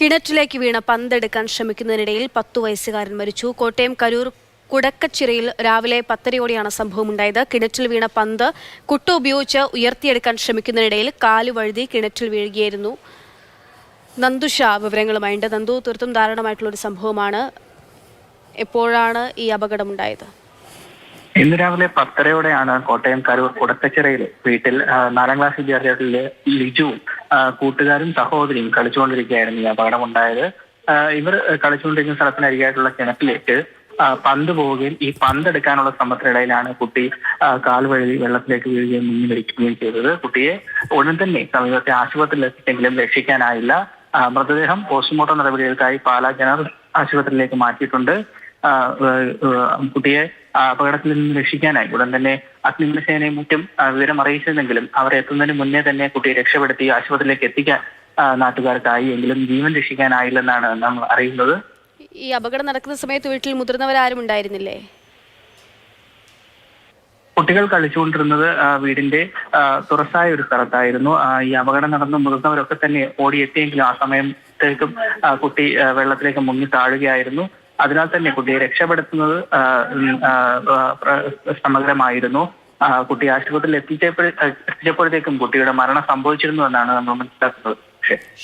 കിണറ്റിലേക്ക് വീണ പന്തെടുക്കാൻ ശ്രമിക്കുന്നതിനിടയിൽ പത്തു വയസ്സുകാരൻ മരിച്ചു. കോട്ടയം കരൂർ കുടക്കച്ചിറയിൽ രാവിലെ പത്തരയോടെയാണ് സംഭവമുണ്ടായത്. കിണറ്റിൽ വീണ പന്ത് കുട്ട ഉപയോഗിച്ച് ഉയർത്തിയെടുക്കാൻ ശ്രമിക്കുന്നതിനിടയിൽ കാൽ വഴുതി കിണറ്റിൽ വീഴുകയായിരുന്നു. നന്ദുഷ വിവരങ്ങളുമായുണ്ട് നന്ദു തീർത്തും ദാരുണമായിട്ടുള്ള ഒരു സംഭവമാണ്. എപ്പോഴാണ് ഈ അപകടമുണ്ടായത്? ഇന്ന് രാവിലെ പത്തരയോടെയാണ് കോട്ടയം കരൂർ കുടക്കച്ചിറയിൽ വീട്ടിൽ നാലാം ക്ലാസ് വിദ്യാർത്ഥികളിലെ ലിജുവും കൂട്ടുകാരും സഹോദരിയും കളിച്ചുകൊണ്ടിരിക്കുകയായിരുന്നു ഈ അപകടമുണ്ടായത്. ഇവർ കളിച്ചുകൊണ്ടിരിക്കുന്ന സ്ഥലത്തിനരികായിട്ടുള്ള കിണറ്റിലേക്ക് പന്ത് പോവുകയും ഈ പന്ത് എടുക്കാനുള്ള ശ്രമത്തിനിടയിലാണ് കുട്ടി കാൽ വെള്ളത്തിലേക്ക് വീഴുകയും മുങ്ങി മരിക്കുകയും ചെയ്തത്. കുട്ടിയെ ഉടൻ തന്നെ സമീപത്തെ ആശുപത്രിയിൽ എത്തിച്ചെങ്കിലും രക്ഷിക്കാനായില്ല മൃതദേഹം പോസ്റ്റ്മോർട്ടം നടപടികൾക്കായി പാലാ ജനറൽ ആശുപത്രിയിലേക്ക് മാറ്റിയിട്ടുണ്ട്. കുട്ടിയെ അപകടത്തിൽ നിന്ന് രക്ഷിക്കാനായി. ഉടൻ തന്നെ അഗ്നിമനസേനയും മറ്റും വിവരം അറിയിച്ചിരുന്നെങ്കിലും അവർ എത്തുന്നതിന് മുന്നേ തന്നെ കുട്ടിയെ രക്ഷപ്പെടുത്തി ആശുപത്രിയിലേക്ക് എത്തിക്കാൻ നാട്ടുകാർക്കായി എങ്കിലും ജീവൻ രക്ഷിക്കാനായില്ലെന്നാണ് നമ്മൾ അറിയുന്നത്. ഈ അപകടം നടക്കുന്ന സമയത്ത് വീട്ടിൽ മുതിർന്നവരാരും ഉണ്ടായിരുന്നില്ലേ? കുട്ടികൾ കളിച്ചുകൊണ്ടിരുന്നത് വീടിന്റെ തുറസായ ഒരു സ്ഥലത്തായിരുന്നു. ഈ അപകടം നടന്ന മുതിർന്നവരൊക്കെ തന്നെ ഓടിയെത്തിയെങ്കിലും ആ സമയത്തേക്കും കുട്ടി വെള്ളത്തിലേക്ക് മുങ്ങി താഴുകയായിരുന്നു. അതിനാൽ തന്നെ കുട്ടിയെ രക്ഷപ്പെടുത്തുന്നത് ആ, കുട്ടി ആശുപത്രിയിൽ എത്തിച്ചപ്പോഴത്തേക്കും കുട്ടിയുടെ മരണം സംഭവിച്ചിരുന്നു എന്നാണ് നമ്മൾ മനസ്സിലാക്കുന്നത്. പക്ഷേ